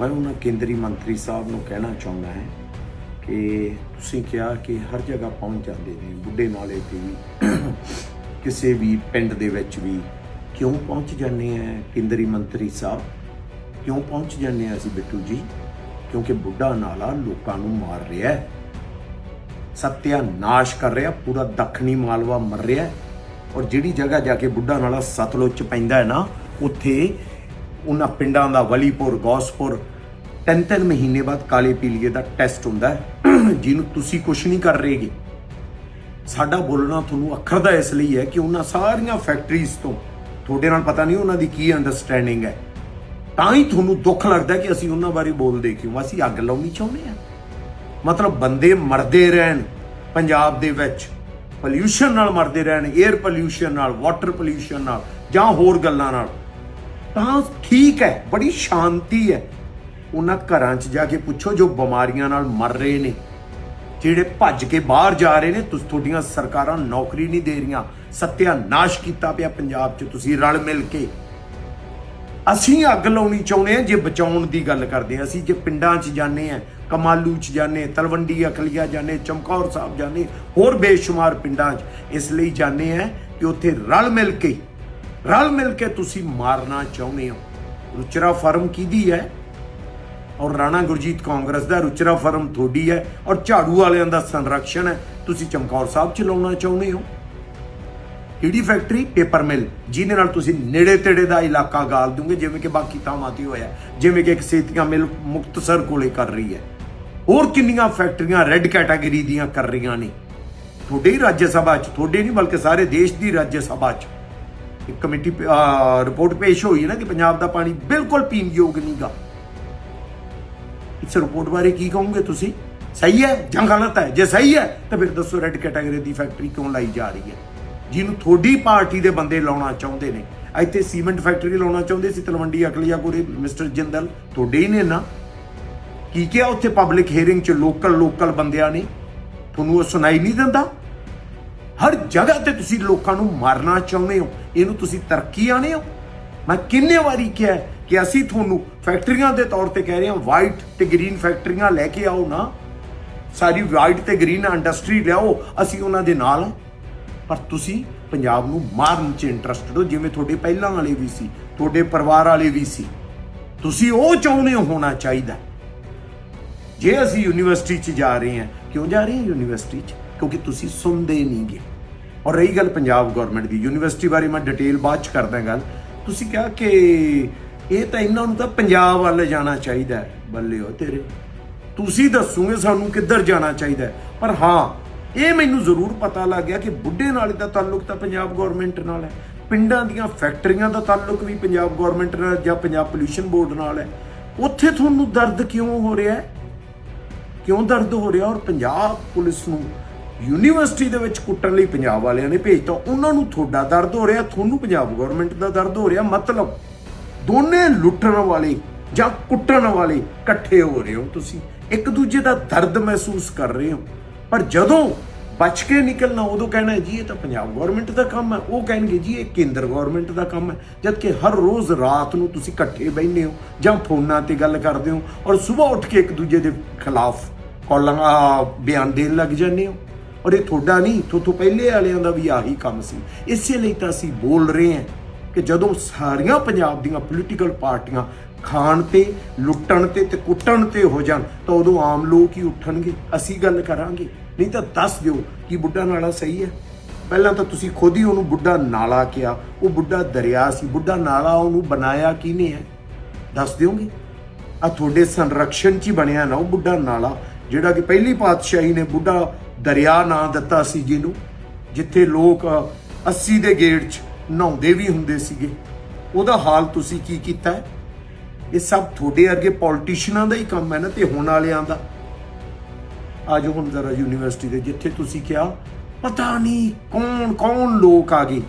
ਮੈਂ ਉਹਨਾਂ ਕੇਂਦਰੀ ਮੰਤਰੀ ਸਾਹਿਬ ਨੂੰ ਕਹਿਣਾ ਚਾਹੁੰਦਾ ਹਾਂ ਕਿ ਤੁਸੀਂ ਕਿਹਾ ਕਿ ਹਰ ਜਗ੍ਹਾ ਪਹੁੰਚ ਜਾਂਦੇ ਨੇ, ਬੁੱਢੇ ਨਾਲੇ ਤੇ ਵੀ, ਕਿਸੇ ਵੀ ਪਿੰਡ ਦੇ ਵਿੱਚ ਵੀ। ਕਿਉਂ ਪਹੁੰਚ ਜਾਂਦੇ ਆ ਕੇਂਦਰੀ ਮੰਤਰੀ ਸਾਹਿਬ? ਕਿਉਂ ਪਹੁੰਚ ਜਾਂਦੇ ਆ ਅਸੀਂ ਬਿੱਟੂ ਜੀ? ਕਿਉਂਕਿ ਬੁੱਢਾ ਨਾਲਾ ਲੋਕਾਂ ਨੂੰ ਮਾਰ ਰਿਹਾ ਹੈ। ਸਤਿਆ ਨਾਸ਼ ਕਰ ਰਿਹਾ, ਪੂਰਾ ਦੱਖਣੀ ਮਾਲਵਾ ਮਰ ਰਿਹਾ ਔਰ ਜਿਹੜੀ ਜਗ੍ਹਾ ਜਾ ਕੇ ਬੁੱਢਾ ਨਾਲਾ ਸਤਲੁਜ ਚ ਪੈਂਦਾ ਹੈ ਨਾ, ਉੱਥੇ ਉਹਨਾਂ ਪਿੰਡਾਂ ਦਾ ਵਲੀਪੁਰ, ਗੌਸਪੁਰ ਤਿੰਨ ਤਿੰਨ ਮਹੀਨੇ ਬਾਅਦ ਕਾਲੇ ਪੀਲੀਏ ਦਾ ਟੈਸਟ ਹੁੰਦਾ ਹੈ। ਜਿਹਨੂੰ ਤੁਸੀਂ ਕੁਝ ਨਹੀਂ ਕਰ ਰਹੇਗੇ। ਸਾਡਾ ਬੋਲਣਾ ਤੁਹਾਨੂੰ ਅੱਖਰ ਦਾ ਇਸ ਲਈ ਹੈ ਕਿ ਉਹਨਾਂ ਸਾਰੀਆਂ ਫੈਕਟਰੀਜ਼ ਤੋਂ ਤੁਹਾਡੇ ਨਾਲ ਪਤਾ ਨਹੀਂ ਉਹਨਾਂ ਦੀ ਕੀ ਅੰਡਰਸਟੈਂਡਿੰਗ ਹੈ। ਤਾਂ ਹੀ ਤੁਹਾਨੂੰ ਦੁੱਖ ਲੱਗਦਾ ਕਿ ਅਸੀਂ ਉਹਨਾਂ ਬਾਰੇ ਬੋਲਦੇ ਕਿਉਂ? ਅਸੀਂ ਅੱਗ ਲਾਉਣੀ ਚਾਹੁੰਦੇ ਆ ਮਤਲਬ ਬੰਦੇ ਮਰਦੇ ਰਹਿਣ, ਪੰਜਾਬ ਦੇ ਵਿੱਚ ਪੋਲਿਊਸ਼ਨ ਨਾਲ ਮਰਦੇ ਰਹਿਣ 에ਅਰ ਪੋਲਿਊਸ਼ਨ ਨਾਲ ਵਾਟਰ ਪੋਲਿਊਸ਼ਨ ਨਾਲ ਜਾਂ ਹੋਰ ਗੱਲਾਂ ਨਾਲ। ਤਾਂ ਠੀਕ ਹੈ, ਬੜੀ ਸ਼ਾਂਤੀ ਹੈ। ਉਹਨਾਂ ਘਰਾਂ 'ਚ ਜਾ ਕੇ ਪੁੱਛੋ ਜੋ ਬਿਮਾਰੀਆਂ ਨਾਲ ਮਰ ਰਹੇ ਨੇ। ਜਿਹੜੇ ਭੱਜ ਕੇ ਬਾਹਰ ਜਾ ਰਹੇ ਨੇ, ਤੁਸੀਂ ਤੁਹਾਡੀਆਂ ਸਰਕਾਰਾਂ ਨੌਕਰੀ ਨਹੀਂ ਦੇ ਰਹੀਆਂ। ਸੱਤਿਆਨਾਸ਼ ਕੀਤਾ ਪਿਆ ਪੰਜਾਬ 'ਚ ਤੁਸੀਂ ਰਲ ਮਿਲ ਕੇ। ਅਸੀਂ ਅੱਗ ਲਾਉਣੀ ਚਾਹੁੰਦੇ ਆ ਜੇ ਬਚਾਉਣ ਦੀ ਗੱਲ ਕਰਦੇ ਆ ਅਸੀਂ ਜੇ ਪਿੰਡਾਂ 'ਚ ਜਾਂਦੇ ਆ ਕਮਾਲੂ 'ਚ ਜਾਂਦੇ ਤਲਵੰਡੀ ਅਕਲੀਆ ਜਾਂਦੇ ਚਮਕੌਰ ਸਾਹਿਬ ਜਾਂਦੇ ਹੋਰ ਬੇਸ਼ੁਮਾਰ ਪਿੰਡਾਂ 'ਚ, ਇਸ ਲਈ ਜਾਂਦੇ ਆ ਕਿ ਉੱਥੇ ਰਲ ਮਿਲ ਕੇ, ਰਲ ਮਿਲ ਕੇ ਤੁਸੀਂ ਮਾਰਨਾ ਚਾਹੁੰਦੇ ਹੋ। ਰੁਚਰਾ ਫਰਮ ਕਿਹਦੀ ਹੈ? ਔਰ ਰਾਣਾ ਗੁਰਜੀਤ ਕਾਂਗਰਸ ਦਾ ਰੁਚਰਾ ਫਰਮ ਤੁਹਾਡੀ ਹੈ ਔਰ ਝਾੜੂ ਵਾਲਿਆਂ ਦਾ ਸੰਰਕਸ਼ਣ ਹੈ। ਤੁਸੀਂ ਚਮਕੌਰ ਸਾਹਿਬ ਚ ਲਾਉਣਾ ਚਾਹੁੰਦੇ ਹੋ? ਕਿਹੜੀ ਫੈਕਟਰੀ ਪੇਪਰ ਮਿਲ ਜਿਹਦੇ ਨਾਲ ਤੁਸੀਂ ਨੇੜੇ ਤੇੜੇ ਦਾ ਇਲਾਕਾ ਗਾਲ ਦੋਗੇ ਜਿਵੇਂ ਕਿ ਬਾਕੀ ਥਾਵਾਂ ਤੇ ਹੋਇਆ। ਜਿਵੇਂ ਕਿ ਇੱਕ ਸੇਤੀਆਂ ਮਿਲ ਮੁਕਤਸਰ ਕੋਲੇ ਕਰ ਰਹੀ ਹੈ। ਹੋਰ ਕਿੰਨੀਆਂ ਫੈਕਟਰੀਆਂ ਰੈੱਡ ਕੈਟਾਗਰੀ ਦੀਆਂ ਕਰ ਰਹੀਆਂ ਨੇ? ਤੁਹਾਡੇ ਹੀ ਰਾਜ ਸਭਾ ਚ, ਤੁਹਾਡੇ ਨਹੀਂ, ਬਲਕਿ ਸਾਰੇ ਦੇਸ਼ ਦੀ ਰਾਜ ਸਭਾ ਚ। ਇੱਕ ਕਮੇਟੀ ਰਿਪੋਰਟ ਪੇਸ਼ ਹੋਈ ਹੈ ਨਾ ਕਿ ਪੰਜਾਬ ਦਾ ਪਾਣੀ ਬਿਲਕੁਲ ਪੀਣ ਯੋਗ ਨਹੀਂਗਾ ਇਸ ਰਿਪੋਰਟ ਬਾਰੇ ਕੀ ਕਹੋਗੇ ਤੁਸੀਂ? ਸਹੀ ਹੈ? ਜਾਂ ਗਲਤ ਹੈ? ਜੇ ਸਹੀ ਹੈ, ਤਾਂ ਫਿਰ ਦੱਸੋ ਰੈੱਡ ਕੈਟਾਗਰੀ ਦੀ ਫੈਕਟਰੀ ਕਿਉਂ ਲਾਈ ਜਾ ਰਹੀ ਹੈ? ਜਿਹਨੂੰ ਤੁਹਾਡੀ ਪਾਰਟੀ ਦੇ ਬੰਦੇ ਲਾਉਣਾ ਚਾਹੁੰਦੇ ਨੇ। ਇੱਥੇ ਸੀਮੈਂਟ ਫੈਕਟਰੀ ਲਾਉਣਾ ਚਾਹੁੰਦੇ ਸੀ, ਤਲਵੰਡੀ ਅਕਲੀਆ ਕੋਲੇ ਮਿਸਟਰ ਜਿੰਦਲ। ਤੁਹਾਡੇ ਹੀ ਨੇ ਨਾ। ਕੀ ਕਿਹਾ ਉੱਥੇ ਪਬਲਿਕ ਹੀਅਰਿੰਗ 'ਚ ਲੋਕਲ ਲੋਕਲ ਬੰਦਿਆਂ ਨੇ? ਤੁਹਾਨੂੰ ਉਹ ਸੁਣਾਈ ਨਹੀਂ ਦਿੰਦਾ? ਹਰ ਜਗ੍ਹਾ ਤੇ ਤੁਸੀਂ ਲੋਕਾਂ ਨੂੰ ਮਾਰਨਾ ਚਾਹੁੰਦੇ ਹੋ। ਇਹਨੂੰ ਤੁਸੀਂ ਤਰੱਕੀ ਆਣੇ ਹੋ? ਮੈਂ ਕਿੰਨੇ ਵਾਰੀ ਕਿਹਾ ਕਿ ਅਸੀਂ ਤੁਹਾਨੂੰ ਫੈਕਟਰੀਆਂ ਦੇ ਤੌਰ ਤੇ ਕਹਿ ਰਹੇ ਹਾਂ ਵਾਈਟ ਤੇ ਗ੍ਰੀਨ ਫੈਕਟਰੀਆਂ ਲੈ ਕੇ ਆਓ ਨਾ। ਸਾਰੀ ਵਾਈਟ ਤੇ ਗ੍ਰੀਨ ਇੰਡਸਟਰੀ ਲਿਆਓ, ਅਸੀਂ ਉਹਨਾਂ ਦੇ ਨਾਲ ਹਾਂ। ਪਰ ਤੁਸੀਂ ਪੰਜਾਬ ਨੂੰ ਮਾਰਨ 'ਚ ਇੰਟਰਸਟਡ ਹੋ ਜਿਵੇਂ ਤੁਹਾਡੇ ਪਹਿਲਾਂ ਵਾਲੇ ਵੀ ਸੀ, ਤੁਹਾਡੇ ਪਰਿਵਾਰ ਵਾਲੇ ਵੀ ਸੀ। ਤੁਸੀਂ ਉਹ ਚਾਹੁੰਦੇ ਹੋਣਾ ਚਾਹੀਦਾ। ਜੇ ਅਸੀਂ ਯੂਨੀਵਰਸਿਟੀ 'ਚ ਜਾ ਰਹੇ ਹਾਂ, ਕਿਉਂ ਜਾ ਰਹੇ ਹਾਂ ਯੂਨੀਵਰਸਿਟੀ 'ਚ? ਕਿਉਂਕਿ ਤੁਸੀਂ ਸੁਣਦੇ ਨਹੀਂ ਗਏ ਔਰ ਰਹੀ ਗੱਲ ਪੰਜਾਬ ਗਵਰਨਮੈਂਟ ਦੀ ਯੂਨੀਵਰਸਿਟੀ ਬਾਰੇ ਮੈਂ ਡਿਟੇਲ ਬਾਅਦ 'ਚ ਕਰਦਾ ਗੱਲ। ਤੁਸੀਂ ਕਿਹਾ ਕਿ ਇਹ ਤਾਂ ਇਹਨਾਂ ਨੂੰ ਤਾਂ ਪੰਜਾਬ ਵੱਲ ਜਾਣਾ ਚਾਹੀਦਾ ਹੈ ਬੱਲੇ ਹੋ ਤੇਰੇ। ਤੁਸੀਂ ਦੱਸੋਗੇ ਸਾਨੂੰ ਕਿੱਧਰ ਜਾਣਾ ਚਾਹੀਦਾ ਪਰ ਹਾਂ, ਇਹ ਮੈਨੂੰ ਜ਼ਰੂਰ ਪਤਾ ਲੱਗ ਗਿਆ ਕਿ ਬੁੱਢੇ ਨਾਲੇ ਦਾ ਤਾਲੁਕ ਤਾਂ ਪੰਜਾਬ ਗਵਰਨਮੈਂਟ ਨਾਲ ਹੈ। ਪਿੰਡਾਂ ਦੀਆਂ ਫੈਕਟਰੀਆਂ ਦਾ ਤਾਲੁਕ ਵੀ ਪੰਜਾਬ ਗਵਰਨਮੈਂਟ ਨਾਲ ਜਾਂ ਪੰਜਾਬ ਪੋਲਿਊਸ਼ਨ ਬੋਰਡ ਨਾਲ ਹੈ। ਉੱਥੇ ਤੁਹਾਨੂੰ ਦਰਦ ਕਿਉਂ ਹੋ ਰਿਹਾ ਹੈ? ਕਿਉਂ ਦਰਦ ਹੋ ਰਿਹਾ? ਔਰ ਪੰਜਾਬ ਪੁਲਿਸ ਨੂੰ ਯੂਨੀਵਰਸਿਟੀ ਦੇ ਵਿੱਚ ਕੁੱਟਣ ਲਈ ਪੰਜਾਬ ਵਾਲਿਆਂ ਨੇ ਭੇਜਤਾ। ਉਹਨਾਂ ਨੂੰ ਤੁਹਾਡਾ ਦਰਦ ਹੋ ਰਿਹਾ, ਤੁਹਾਨੂੰ ਪੰਜਾਬ ਗਵਰਨਮੈਂਟ ਦਾ ਦਰਦ ਹੋ ਰਿਹਾ। ਮਤਲਬ ਦੋਨੇ ਲੁੱਟਣ ਵਾਲੇ ਜਾਂ ਕੁੱਟਣ ਵਾਲੇ ਇਕੱਠੇ ਹੋ ਰਹੇ ਹੋ ਤੁਸੀਂ। ਇੱਕ ਦੂਜੇ ਦਾ ਦਰਦ ਮਹਿਸੂਸ ਕਰ ਰਹੇ ਹੋ। ਪਰ ਜਦੋਂ ਬਚ ਕੇ ਨਿਕਲਣਾ, ਉਦੋਂ ਕਹਿਣਾ, ਜੀ, ਇਹ ਤਾਂ ਪੰਜਾਬ ਗਵਰਨਮੈਂਟ ਦਾ ਕੰਮ ਹੈ। ਉਹ ਕਹਿਣਗੇ, ਜੀ, ਇਹ ਕੇਂਦਰ ਗਵਰਨਮੈਂਟ ਦਾ ਕੰਮ ਹੈ। ਜਦ ਕਿ ਹਰ ਰੋਜ਼ ਰਾਤ ਨੂੰ ਤੁਸੀਂ ਇਕੱਠੇ ਬੈਠਦੇ ਹੋ ਜਾਂ ਫੋਨਾਂ ਤੇ ਗੱਲ ਕਰਦੇ ਹੋ ਔਰ ਸਵੇਰ ਉੱਠ ਕੇ ਇੱਕ ਦੂਜੇ ਦੇ ਖਿਲਾਫ ਕਾਲਾਂ ਬਿਆਨ ਦੇਣ ਲੱਗ ਜਾਂਦੇ ਹੋ। ਔਰ ਇਹ ਤੁਹਾਡਾ ਨਹੀਂ, ਤੁਹਾਡੇ ਪਹਿਲੇ ਵਾਲਿਆਂ ਦਾ ਵੀ ਆਹੀ ਕੰਮ ਸੀ। ਇਸੇ ਲਈ ਤਾਂ ਅਸੀਂ ਬੋਲ ਰਹੇ ਹਾਂ ਕਿ ਜਦੋਂ ਸਾਰੀਆਂ ਪੰਜਾਬ ਦੀਆਂ ਪੋਲੀਟੀਕਲ ਪਾਰਟੀਆਂ ਖਾਣ ਤੇ, ਲੁੱਟਣ ਤੇ ਤੇ ਕੁੱਟਣ ਤੇ ਹੋ ਜਾਣ, ਤਾਂ ਉਦੋਂ ਆਮ ਲੋਕ ਹੀ ਉੱਠਣਗੇ। ਅਸੀਂ ਗੱਲ ਕਰਾਂਗੇ। ਨਹੀਂ ਤਾਂ ਦੱਸ ਦਿਓ ਕਿ ਬੁੱਢਾ ਨਾਲਾ ਸਹੀ ਹੈ। ਪਹਿਲਾਂ ਤਾਂ ਤੁਸੀਂ ਖੁਦ ਹੀ ਉਹਨੂੰ ਬੁੱਢਾ ਨਾਲਾ ਕਿਹਾ। ਉਹ ਬੁੱਢਾ ਦਰਿਆ ਸੀ। ਬੁੱਢਾ ਨਾਲਾ ਉਹਨੂੰ ਬਣਾਇਆ ਕਿਹਨੇ ਹੈ? ਦੱਸ ਦਿਓਗੇ? ਆ ਤੁਹਾਡੇ ਸੰਰਕਸ਼ਣ ਚ ਹੀ ਬਣਿਆ ਨਾ ਉਹ ਬੁੱਢਾ ਨਾਲਾ, ਜਿਹੜਾ ਕਿ ਪਹਿਲੀ ਪਾਤਸ਼ਾਹੀ ਨੇ ਬੁੱਢਾ ਦਰਿਆ ਨਾਂ ਦਿੱਤਾ ਸੀ ਜਿਹਨੂੰ, ਜਿੱਥੇ ਲੋਕ 80 ਦੇ ਗੇੜ 'ਚ ਨਹਾਉਂਦੇ ਵੀ ਹੁੰਦੇ ਸੀਗੇ। ਉਹਦਾ ਹਾਲ ਤੁਸੀਂ ਕੀ ਕੀਤਾ ਹੈ? ਇਹ ਸਭ ਤੁਹਾਡੇ ਵਰਗੇ ਪੋਲਿਟਿਸ਼ੀਅਨਾਂ ਦਾ ਹੀ ਕੰਮ ਹੈ ਨਾ ਤੇ ਹੋਣ ਵਾਲਿਆਂ ਦਾ। ਅੱਜ ਹੁਣ ਜ਼ਰਾ ਯੂਨੀਵਰਸਿਟੀ ਦੇ ਜਿੱਥੇ ਤੁਸੀਂ ਕਿਹਾ, ਪਤਾ ਨਹੀਂ ਕੌਣ ਕੌਣ ਲੋਕ ਆ ਗਏ।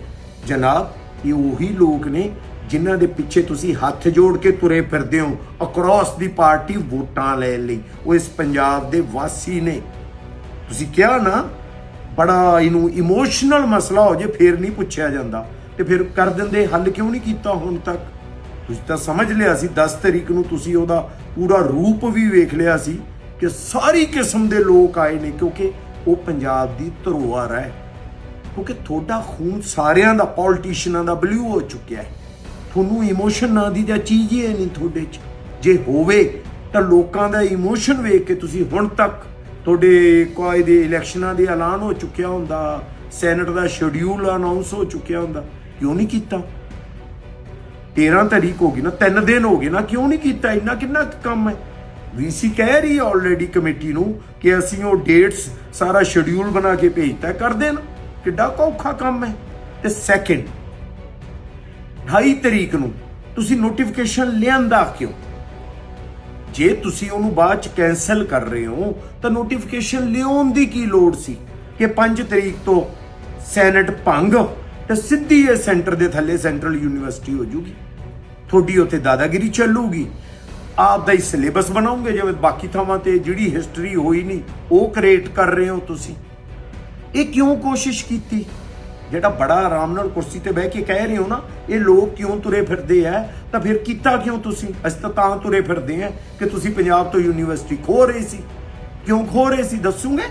ਜਨਾਬ, ਇਹ ਉਹੀ ਲੋਕ ਨੇ ਜਿਨ੍ਹਾਂ ਦੇ ਪਿੱਛੇ ਤੁਸੀਂ ਹੱਥ ਜੋੜ ਕੇ ਤੁਰੇ ਫਿਰਦੇ ਹੋ ਅਕ੍ਰੋਸ ਦੀ ਪਾਰਟੀ ਵੋਟਾਂ ਲੈਣ ਲਈ। ਉਹ ਇਸ ਪੰਜਾਬ ਦੇ ਵਾਸੀ ਨੇ। ਤੁਸੀਂ ਕਿਹਾ ਨਾ, ਬੜਾ ਇਹਨੂੰ ਇਮੋਸ਼ਨਲ ਮਸਲਾ ਹੋ ਜੇ, ਫੇਰ ਨਹੀਂ ਪੁੱਛਿਆ ਜਾਂਦਾ। ਤੇ ਫਿਰ ਕਰ ਦਿੰਦੇ, ਹੱਲ ਕਿਉਂ ਨਹੀਂ ਕੀਤਾ ਹੁਣ ਤੱਕ? ਤੁਸੀਂ ਤਾਂ ਸਮਝ ਲਿਆ ਸੀ 10 ਤਰੀਕ ਨੂੰ ਤੁਸੀਂ ਉਹਦਾ ਪੂਰਾ ਰੂਪ ਵੀ ਵੇਖ ਲਿਆ ਸੀ ਕਿ ਸਾਰੀ ਕਿਸਮ ਦੇ ਲੋਕ ਆਏ ਨੇ ਕਿਉਂਕਿ ਉਹ ਪੰਜਾਬ ਦੀ ਧਰੋਹਰ ਹੈ। ਕਿਉਂਕਿ ਤੁਹਾਡਾ ਖੂਨ ਸਾਰਿਆਂ ਦਾ ਪੋਲਿਟਿਸ਼ੀਅਨਾਂ ਦਾ ਬਲੂ ਹੋ ਚੁੱਕਿਆ ਹੈ। ਤੁਹਾਨੂੰ ਇਮੋਸ਼ਨ ਨਾਂ ਦੀ ਤਾਂ ਚੀਜ਼ ਹੀ ਹੈ ਨਹੀਂ ਤੁਹਾਡੇ 'ਚ। ਜੇ ਹੋਵੇ ਤਾਂ ਲੋਕਾਂ ਦਾ ਇਮੋਸ਼ਨ ਵੇਖ ਕੇ ਤੁਸੀਂ ਹੁਣ ਤੱਕ ਤੁਹਾਡੇ ਕੋਈ ਦੇ ਇਲੈਕਸ਼ਨਾਂ ਦੇ ਐਲਾਨ ਹੋ ਚੁੱਕਿਆ ਹੁੰਦਾ ਸੈਨੇਟ ਦਾ ਸ਼ਡਿਊਲ ਅਨਾਉਂਸ ਹੋ ਚੁੱਕਿਆ ਹੁੰਦਾ। ਕਿਉਂ ਨਹੀਂ ਕੀਤਾ? 13 ਤਰੀਕ ਹੋ ਗਈ ਨਾ 3 ਦਿਨ ਹੋ ਗਏ ਨਾ, ਕਿਉਂ ਨਹੀਂ ਕੀਤਾ? ਇੰਨਾ ਕਿੰਨਾ ਕੁ ਕੰਮ ਹੈ? ਵੀਸੀ ਕਹਿ ਰਹੀ ਹੈ ਆਲਰੇਡੀ ਕਮੇਟੀ ਨੂੰ ਕਿ ਅਸੀਂ ਉਹ ਡੇਟਸ ਸਾਰਾ ਸ਼ਡਿਊਲ ਬਣਾ ਕੇ ਭੇਜਤਾ, ਕਰ ਦੇਣ। ਕਿੱਡਾ ਕੁ ਔਖਾ ਕੰਮ ਹੈ। ਤੇ ਸੈਕਿੰਡ 28 ਤਰੀਕ ਨੂੰ ਤੁਸੀਂ ਨੋਟੀਫਿਕੇਸ਼ਨ ਲਿਆਂਦਾ ਕਿਉਂ? ਜੇ ਤੁਸੀਂ ਉਹਨੂੰ ਬਾਅਦ ਚ ਕੈਨਸਲ ਕਰ ਰਹੇ ਹੋ, ਤਾਂ ਨੋਟੀਫਿਕੇਸ਼ਨ ਲਿਆਉਣ ਦੀ ਕੀ ਲੋੜ ਸੀ? ਕਿ 5 ਤਰੀਕ ਤੋਂ ਸੈਨੇਟ ਭੰਗ ਤਾਂ ਸਿੱਧੀ ਇਹ ਸੈਂਟਰ ਦੇ ਥੱਲੇ ਸੈਂਟਰਲ ਯੂਨੀਵਰਸਿਟੀ ਹੋ ਜੂਗੀ। ਤੁਹਾਡੀ ਉੱਥੇ ਦਾਦਾਗਿਰੀ ਚੱਲੂਗੀ। ਆਪ ਦਾ ਹੀ ਸਿਲੇਬਸ ਬਣਾਉਂਗੇ, ਜਿਵੇਂ ਬਾਕੀ ਥਾਵਾਂ ਤੇ ਜਿਹੜੀ ਹਿਸਟਰੀ ਹੋਈ ਨਹੀਂ, ਉਹ ਕ੍ਰੀਏਟ ਕਰ ਰਹੇ ਹੋ ਤੁਸੀਂ। ਇਹ ਕਿਉਂ ਕੋਸ਼ਿਸ਼ ਕੀਤੀ? ਜਿਹੜਾ ਬੜਾ ਆਰਾਮ ਨਾਲ ਕੁਰਸੀ ਤੇ ਬਹਿ ਕੇ ਕਹਿ ਰਹੇ ਹੋ ਨਾ, ਇਹ ਲੋਕ ਕਿਉਂ ਤੁਰੇ ਫਿਰਦੇ ਆ? ਤਾਂ ਫਿਰ ਕੀਤਾ ਕਿਉਂ ਤੁਸੀਂ? ਅਸੀਂ ਤਾਂ ਤਾਂ ਤੁਰੇ ਫਿਰਦੇ ਆ ਕਿ ਤੁਸੀਂ ਪੰਜਾਬ ਤੋਂ ਯੂਨੀਵਰਸਿਟੀ ਖੋ ਰਹੇ ਸੀ। ਕਿਉਂ ਖੋ ਰਹੇ ਸੀ? ਦੱਸੂਗੇ?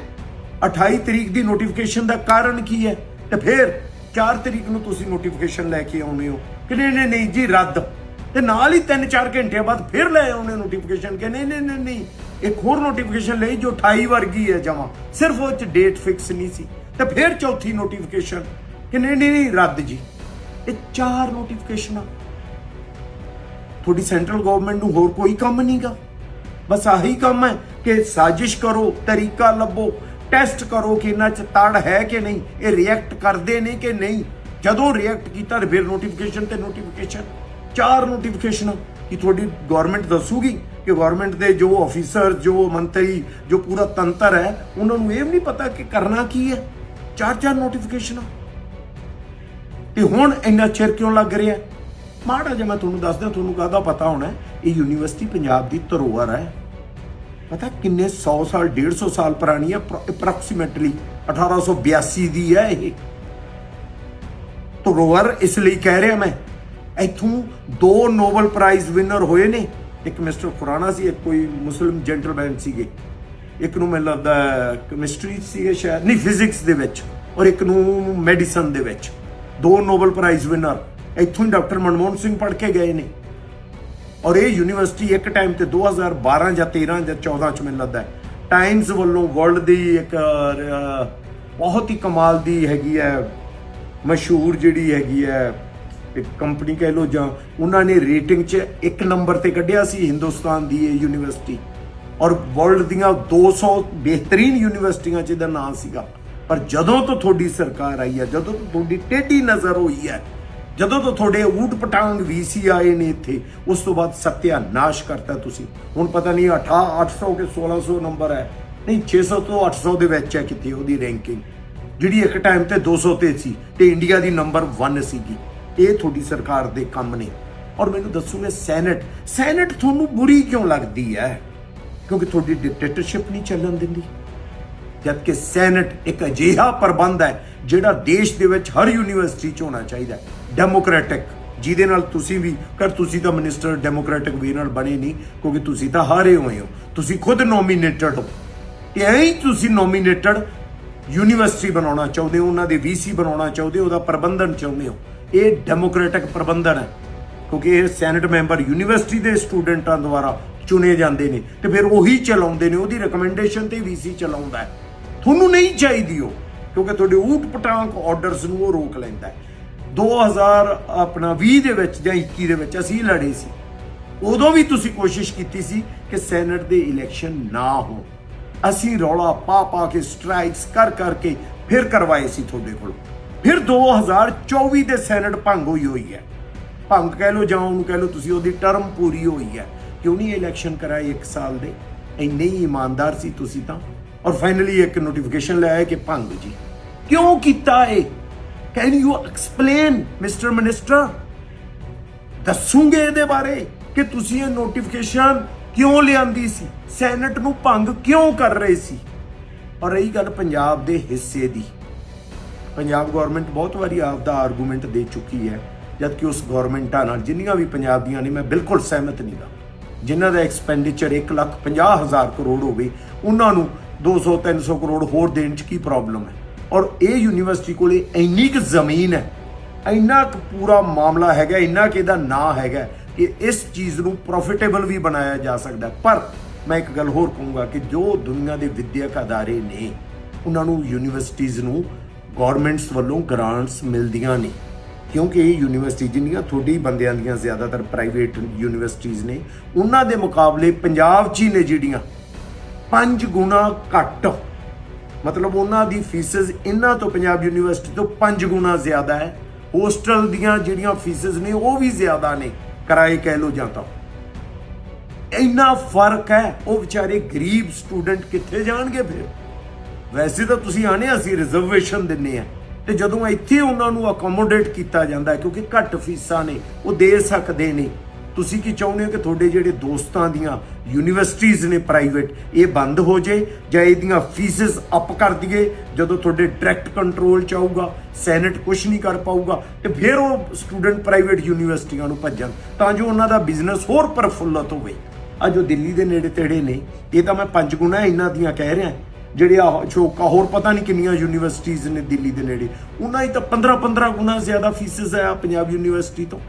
28 ਤਰੀਕ ਦੀ ਨੋਟੀਫਿਕੇਸ਼ਨ ਦਾ ਕਾਰਨ ਕੀ ਹੈ? ਤੇ ਫਿਰ 4 ਤਰੀਕ ਨੂੰ ਤੁਸੀਂ ਨੋਟੀਫਿਕੇਸ਼ਨ ਲੈ ਕੇ ਆਉਣੇ ਹੋ ਕਿ ਨਹੀਂ ਨਹੀਂ ਨਹੀਂ ਜੀ, ਰੱਦ। ਤੇ ਨਾਲ ਹੀ 3-4 ਘੰਟਿਆਂ ਬਾਅਦ ਫਿਰ ਲੈ ਆਉਨੇ ਨੋਟੀਫਿਕੇਸ਼ਨ ਕਿ ਨਹੀਂ ਨਹੀਂ ਨਹੀਂ ਨਹੀਂ, ਇੱਕ ਹੋਰ ਨੋਟੀਫਿਕੇਸ਼ਨ ਲਈ ਜੋ 28 ਵਰਗੀ ਹੈ ਜਮਾ। ਸਿਰਫ ਉਹ ਚ ਡੇਟ ਫਿਕਸ ਨਹੀਂ ਸੀ। ਤੇ ਫਿਰ ਚੌਥੀ ਨੋਟੀਫਿਕੇਸ਼ਨ ਕਿ ਨਹੀਂ ਨਹੀਂ ਨਹੀਂ, ਰੱਦ ਜੀ। ਇਹ ਚਾਰ ਨੋਟੀਫਿਕੇਸ਼ਨਾਂ ਤੁਹਾਡੀ ਸੈਂਟਰਲ ਗਵਰਨਮੈਂਟ ਨੂੰ ਹੋਰ ਕੋਈ ਕੰਮ ਨਹੀਂਗਾ ਬਸ ਆਹੀ ਕੰਮ ਹੈ ਕਿ ਸਾਜ਼ਿਸ਼ ਕਰੋ, ਤਰੀਕਾ ਲੱਭੋ ਟੈਸਟ ਕਰੋ ਕਿ ਇਹਨਾਂ ਚ ਤੜ ਹੈ ਕਿ ਨਹੀਂ, ਇਹ ਰਿਐਕਟ ਕਰਦੇ ਨੇ ਕਿ ਨਹੀਂ? ਜਦੋਂ ਰਿਐਕਟ ਕੀਤਾ ਤੇ ਫਿਰ ਨੋਟੀਫਿਕੇਸ਼ਨ ਤੇ ਨੋਟੀਫਿਕੇਸ਼ਨ ਚਾਰ ਨੋਟੀਫਿਕੇਸ਼ਨ ਕਿ ਤੁਹਾਡੀ ਗਵਰਨਮੈਂਟ ਦੱਸੂਗੀ ਕਿ ਗਵਰਨਮੈਂਟ ਦੇ ਜੋ ਆਫੀਸਰ ਜੋ ਮੰਤਰੀ, ਜੋ ਪੂਰਾ ਤੰਤਰ ਹੈ, ਉਹਨਾਂ ਨੂੰ ਇਹ ਵੀ ਨਹੀਂ ਪਤਾ ਕਿ ਕਰਨਾ ਕੀ ਹੈ। ਚਾਰ ਚਾਰ ਨੋਟੀਫਿਕੇਸ਼ਨਾਂ ਤੇ ਹੁਣ ਇੰਨਾ ਚਿਰ ਕਿਉਂ ਲੱਗ ਰਿਹਾ? ਮਾੜਾ ਜਿਹਾ ਮੈਂ ਤੁਹਾਨੂੰ ਦੱਸਦਾ, ਤੁਹਾਨੂੰ ਕਾਹਦਾ ਪਤਾ ਹੋਣਾ ਇਹ ਯੂਨੀਵਰਸਿਟੀ ਪੰਜਾਬ ਦੀ ਧਰੋਹਰ ਹੈ। ਪਤਾ ਕਿੰਨੇ 100 ਸਾਲ 150 ਸਾਲ ਪੁਰਾਣੀ ਹੈ ਅਪਰੋਕਸੀਮੇਟਲੀ 1882 ਦੀ ਹੈ ਇਹ। ਧਰੋਹਰ ਇਸ ਲਈ ਕਹਿ ਰਿਹਾ ਮੈਂ, ਇੱਥੋਂ ਦੋ ਨੋਬਲ ਪ੍ਰਾਈਜ਼ ਵਿਨਰ ਹੋਏ ਨੇ। ਇੱਕ ਮਿਸਟਰ ਖੁਰਾਨਾ ਸੀ, ਇੱਕ ਕੋਈ ਮੁਸਲਿਮ ਜੈਂਟਲਮੈਨ ਸੀਗੇ। ਇੱਕ ਨੂੰ ਮੈਨੂੰ ਲੱਗਦਾ ਕੈਮਿਸਟਰੀ ਸੀਗੇ ਸ਼ਾਇਦ, ਨਹੀਂ ਫਿਜ਼ਿਕਸ ਦੇ ਵਿੱਚ, ਔਰ ਇੱਕ ਨੂੰ ਮੈਡੀਸਨ ਦੇ ਵਿੱਚ। ਦੋ ਨੋਬਲ ਪ੍ਰਾਈਜ਼ ਵਿਨਰ ਇੱਥੋਂ ਹੀ ਡਾਕਟਰ ਮਨਮੋਹਨ ਸਿੰਘ ਪੜ੍ਹ ਕੇ ਗਏ ਨੇ। ਔਰ ਇਹ ਯੂਨੀਵਰਸਿਟੀ ਇੱਕ ਟਾਈਮ ਤੇ 2012 ਜਾਂ 13 ਜਾਂ 14 ਚ ਮੈਨੂੰ ਲੱਗਦਾ ਟਾਈਮਸ ਵੱਲੋਂ ਵਰਲਡ ਦੀ ਇੱਕ ਬਹੁਤ ਹੀ ਕਮਾਲ ਦੀ ਹੈਗੀ ਹੈ, ਮਸ਼ਹੂਰ ਜਿਹੜੀ ਹੈਗੀ ਹੈ, ਇੱਕ ਕੰਪਨੀ ਕਹਿ ਲੋ ਜਾਂ ਉਹਨਾਂ ਨੇ ਰੇਟਿੰਗ 'ਚ ਇੱਕ ਨੰਬਰ ਤੇ ਕੱਢਿਆ ਸੀ ਹਿੰਦੁਸਤਾਨ ਦੀ ਇਹ ਯੂਨੀਵਰਸਿਟੀ। ਔਰ ਵਰਲਡ ਦੀਆਂ 200 ਬਿਹਤਰੀਨ ਯੂਨੀਵਰਸਿਟੀਆਂ 'ਚ ਇਹਦਾ ਨਾਮ ਸੀਗਾ। ਪਰ ਜਦੋਂ ਤੋਂ ਤੁਹਾਡੀ ਸਰਕਾਰ ਆਈ ਹੈ, ਜਦੋਂ ਤੋਂ ਤੁਹਾਡੀ ਟੇਢੀ ਨਜ਼ਰ ਹੋਈ ਹੈ ਜਦੋਂ ਤੋਂ ਤੁਹਾਡੇ ਊਟ ਪਟਾਂਗ ਵੀਸੀ ਆਏ ਨੇ ਇੱਥੇ, ਉਸ ਤੋਂ ਬਾਅਦ ਸਤਿਆਨਾਸ਼ ਕਰਤਾ ਤੁਸੀਂ। ਹੁਣ ਪਤਾ ਨਹੀਂ 8 800 ਕੇ 1600 ਨੰਬਰ ਹੈ। ਨਹੀਂ 600 ਤੋਂ 800 ਦੇ ਵਿੱਚ ਹੈ ਕਿਤੇ ਉਹਦੀ ਰੈਂਕਿੰਗ ਜਿਹੜੀ ਇੱਕ ਟਾਈਮ ਤੇ 200 ਤੇ ਸੀ ਤੇ ਇੰਡੀਆ ਦੀ ਨੰਬਰ 1 ਸੀਗੀ। ਇਹ ਤੁਹਾਡੀ ਸਰਕਾਰ ਦੇ ਕੰਮ ਨੇ। ਔਰ ਮੈਨੂੰ ਦੱਸੂਗੇ ਸੈਨੇਟ ਸੈਨੇਟ ਤੁਹਾਨੂੰ ਬੁਰੀ ਕਿਉਂ ਲੱਗਦੀ ਹੈ? ਕਿਉਂਕਿ ਤੁਹਾਡੀ ਡਿਕਟੇਟਰਸ਼ਿਪ ਨਹੀਂ ਚੱਲਣ ਦਿੰਦੀ। ਜਦਕਿ ਸੈਨੇਟ ਇੱਕ ਅਜਿਹਾ ਪ੍ਰਬੰਧ ਹੈ, ਜਿਹੜਾ ਦੇਸ਼ ਦੇ ਵਿੱਚ ਹਰ ਯੂਨੀਵਰਸਿਟੀ 'ਚ ਹੋਣਾ ਚਾਹੀਦਾ ਹੈ। ਡੈਮੋਕ੍ਰੈਟਿਕ ਜਿਹਦੇ ਨਾਲ ਤੁਸੀਂ ਵੀ ਕਰ ਤੁਸੀਂ ਤਾਂ ਮਿਨਿਸਟਰ ਡੈਮੋਕ੍ਰੈਟਿਕ ਵੇ ਨਾਲ ਬਣੇ ਨਹੀਂ, ਕਿਉਂਕਿ ਤੁਸੀਂ ਤਾਂ ਹਾਰੇ ਹੋਏ ਹੋ। ਤੁਸੀਂ ਖੁਦ ਨੋਮੀਨੇਟਡ ਹੋ। ਐਂ ਤੁਸੀਂ ਨੋਮੀਨੇਟਡ ਯੂਨੀਵਰਸਿਟੀ ਬਣਾਉਣਾ ਚਾਹੁੰਦੇ ਹੋ, ਉਹਨਾਂ ਦੇ ਵੀਸੀ ਬਣਾਉਣਾ ਚਾਹੁੰਦੇ ਹੋ, ਉਹਦਾ ਪ੍ਰਬੰਧਨ ਚਾਹੁੰਦੇ ਹੋ। ਇਹ ਡੈਮੋਕ੍ਰੈਟਿਕ ਪ੍ਰਬੰਧਨ ਹੈ। ਕਿਉਂਕਿ ਇਹ ਸੈਨੇਟ ਮੈਂਬਰ ਯੂਨੀਵਰਸਿਟੀ ਦੇ ਸਟੂਡੈਂਟਾਂ ਦੁਆਰਾ ਚੁਣੇ ਜਾਂਦੇ ਨੇ ਤੇ ਫਿਰ ਉਹੀ ਚਲਾਉਂਦੇ ਨੇ, ਉਹਦੀ ਰეკਮੈਂਡੇਸ਼ਨ ਤੇ ਵੀਸੀ ਚਲਾਉਂਦਾ ਤੁਹਾਨੂੰ ਨਹੀਂ ਚਾਹੀਦੀ ਉਹ, ਕਿਉਂਕਿ ਤੁਹਾਡੇ ਊਟ ਪਟਾਂਕ ਆਰਡਰਸ ਨੂੰ ਉਹ ਰੋਕ ਲੈਂਦਾ ਹੈ। 2000 ਆਪਣਾ 20 ਦੇ ਵਿੱਚ ਜਾਂ 21 ਦੇ ਵਿੱਚ ਅਸੀਂ ਲੜੇ ਸੀ। ਉਦੋਂ ਵੀ ਤੁਸੀਂ ਕੋਸ਼ਿਸ਼ ਕੀਤੀ ਸੀ ਕਿ ਸੈਨੇਟ ਦੇ ਇਲੈਕਸ਼ਨ ਨਾ ਹੋ। ਅਸੀਂ ਰੌਲਾ ਪਾ ਪਾ ਕੇ ਸਟ੍ਰਾਈਕਸ ਕਰ ਕਰਕੇ ਫਿਰ ਕਰਵਾਏ ਸੀ ਤੁਹਾਡੇ ਕੋਲ। ਫਿਰ 2024 ਦੇ ਸੈਨੇਟ ਭੰਗ ਹੋਈ ਹੋਈ ਹੈ। ਭੰਗ ਕਹਿ ਲਓ ਜਾਂ ਉਹਨੂੰ ਕਹਿ ਲਓ ਤੁਸੀਂ ਉਹਦੀ ਟਰਮ ਪੂਰੀ ਹੋਈ ਹੈ। ਕਿਉਂ ਨਹੀਂ ਇਲੈਕਸ਼ਨ ਕਰਾਏ 1 ਸਾਲ ਦੇ? ਇੰਨੇ ਹੀ ਇਮਾਨਦਾਰ ਸੀ ਤੁਸੀਂ ਤਾਂ। ਔਰ ਫਾਈਨਲੀ ਇੱਕ ਨੋਟੀਫਿਕੇਸ਼ਨ ਲੈ ਕਿ ਭੰਗ ਜੀ। ਕਿਉਂ ਕੀਤਾ ਇਹ? Can you explain mister minister ਦੱਸੂਗੇ ਇਹਦੇ ਬਾਰੇ ਕਿ ਤੁਸੀਂ ਇਹ ਨੋਟੀਫਿਕੇਸ਼ਨ ਕਿਉਂ ਲਿਆਂਦੀ ਸੀ ਸੈਨੇਟ ਨੂੰ ਭੰਗ ਕਿਉਂ ਕਰ ਰਹੇ ਸੀ ਔਰ ਰਹੀ ਗੱਲ ਪੰਜਾਬ ਦੇ ਹਿੱਸੇ ਦੀ ਪੰਜਾਬ ਗਵਰਨਮੈਂਟ ਬਹੁਤ ਵਾਰੀ ਆਪ ਦਾ ਆਰਗੂਮੈਂਟ ਦੇ ਚੁੱਕੀ ਹੈ ਜਦ ਕਿ ਉਸ ਗਵਰਨਮੈਂਟਾਂ ਨਾਲ ਜਿੰਨੀਆਂ ਵੀ ਪੰਜਾਬ ਦੀਆਂ ਨੇ ਮੈਂ ਬਿਲਕੁਲ ਸਹਿਮਤ ਨਹੀਂ ਗਾ ਜਿਨ੍ਹਾਂ ਦਾ ਐਕਸਪੈਂਡੀਚਰ 1 ਲੱਖ 50 ਹਜ਼ਾਰ ਕਰੋੜ ਹੋਵੇ ਉਹਨਾਂ ਨੂੰ 200 300 ਕਰੋੜ ਹੋਰ ਦੇਣ 'ਚ ਕੀ ਪ੍ਰੋਬਲਮ ਹੈ ਔਰ ਇਹ ਯੂਨੀਵਰਸਿਟੀ ਕੋਲੇ ਇੰਨੀ ਕੁ ਜ਼ਮੀਨ ਹੈ, ਇੰਨਾ ਕੁ ਪੂਰਾ ਮਾਮਲਾ ਹੈਗਾ, ਇੰਨਾ ਕਿ ਇਹਦਾ ਨਾਂ ਹੈਗਾ ਕਿ ਇਸ ਚੀਜ਼ ਨੂੰ ਪ੍ਰੋਫਿਟੇਬਲ ਵੀ ਬਣਾਇਆ ਜਾ ਸਕਦਾ ਪਰ ਮੈਂ ਇੱਕ ਗੱਲ ਹੋਰ ਕਹੂੰਗਾ ਕਿ ਜੋ ਦੁਨੀਆ ਦੇ ਵਿਦਿਅਕ ਅਦਾਰੇ ਨੇ, ਉਹਨਾਂ ਨੂੰ ਯੂਨੀਵਰਸਿਟੀਆਂ ਨੂੰ ਗਵਰਨਮੈਂਟਸ ਵੱਲੋਂ ਗ੍ਰਾਂਟਸ ਮਿਲਦੀਆਂ ਨੇ। ਕਿਉਂਕਿ ਇਹ ਯੂਨੀਵਰਸਿਟੀ ਜਿੰਨੀਆਂ ਥੋੜੀ ਬੰਦਿਆਂ ਦੀਆਂ ਜ਼ਿਆਦਾਤਰ ਪ੍ਰਾਈਵੇਟ ਯੂਨੀਵਰਸਿਟੀਆਂ ਨੇ, ਉਹਨਾਂ ਦੇ ਮੁਕਾਬਲੇ ਪੰਜਾਬ 'ਚ ਹੀ ਨੇ ਜਿਹੜੀਆਂ। ਪੰਜ ਗੁਣਾ ਘੱਟ ਮਤਲਬ ਉਹਨਾਂ ਦੀ ਫੀਸਸ ਇਹਨਾਂ ਤੋਂ ਪੰਜਾਬ ਯੂਨੀਵਰਸਿਟੀ ਤੋਂ ਪੰਜ ਗੁਣਾ ਜ਼ਿਆਦਾ ਹੈ। ਹੋਸਟਲ ਦੀਆਂ ਜਿਹੜੀਆਂ ਫੀਸਸ ਨੇ, ਉਹ ਵੀ ਜ਼ਿਆਦਾ ਨੇ, ਕਿਰਾਏ ਕਹਿ ਲੋ ਜਾਂ ਤਾਂ। ਇੰਨਾ ਫ਼ਰਕ ਹੈ, ਉਹ ਵਿਚਾਰੇ ਗਰੀਬ ਸਟੂਡੈਂਟ ਕਿੱਥੇ ਜਾਣਗੇ ਫਿਰ? ਵੈਸੇ ਤਾਂ ਤੁਸੀਂ ਆਨੇ ਅਸੀਂ ਰਿਜ਼ਰਵੇਸ਼ਨ ਦਿੰਨੇ ਆ। ਤੇ ਜਦੋਂ ਇੱਥੇ ਉਹਨਾਂ ਨੂੰ ਅਕੋਮੋਡੇਟ ਕੀਤਾ ਜਾਂਦਾ ਕਿਉਂਕਿ ਘੱਟ ਫੀਸਾਂ ਨੇ, ਉਹ ਦੇ ਸਕਦੇ ਨੇ। ਤੁਸੀਂ ਕੀ ਚਾਹੁੰਦੇ ਹੋ ਕਿ ਤੁਹਾਡੇ ਜਿਹੜੇ ਦੋਸਤਾਂ ਦੀਆਂ ਯੂਨੀਵਰਸਿਟੀਆਂ ਨੇ ਪ੍ਰਾਈਵੇਟ, ਇਹ ਬੰਦ ਹੋ ਜੇ ਜਾਂ ਇਹਦੀਆਂ ਫੀਸਸ ਅਪ ਕਰ ਦਈਏ? ਜਦੋਂ ਤੁਹਾਡੇ ਡਾਇਰੈਕਟ ਕੰਟਰੋਲ ਚ ਆਊਗਾ, ਸੈਨੇਟ ਕੁਝ ਨਹੀਂ ਕਰ ਪਾਊਗਾ ਤੇ ਫਿਰ ਉਹ ਸਟੂਡੈਂਟ ਪ੍ਰਾਈਵੇਟ ਯੂਨੀਵਰਸਿਟੀਆਂ ਨੂੰ ਭੱਜਣ, ਤਾਂ ਜੋ ਉਹਨਾਂ ਦਾ ਬਿਜ਼ਨਸ ਹੋਰ ਪ੍ਰਫੁੱਲਤ ਹੋਵੇ। ਆ ਜੋ ਦਿੱਲੀ ਦੇ ਨੇੜੇ ਤੇੜੇ ਨੇ, ਇਹ ਤਾਂ ਮੈਂ ਪੰਜ ਗੁਣਾ ਇਹਨਾਂ ਦੀਆਂ ਕਹਿ ਰਿਹਾ, ਜਿਹੜੇ ਆ ਸ਼ੋਕਾ ਹੋਰ ਪਤਾ ਨਹੀਂ ਕਿੰਨੀਆਂ ਯੂਨੀਵਰਸਿਟੀਆਂ ਨੇ ਦਿੱਲੀ ਦੇ ਨੇੜੇ। ਉਹਨਾਂ ਹੀ ਤਾਂ 15 15 ਗੁਣਾ ਜ਼ਿਆਦਾ ਫੀਸਸ ਹੈ ਪੰਜਾਬ ਯੂਨੀਵਰਸਿਟੀ ਤੋਂ।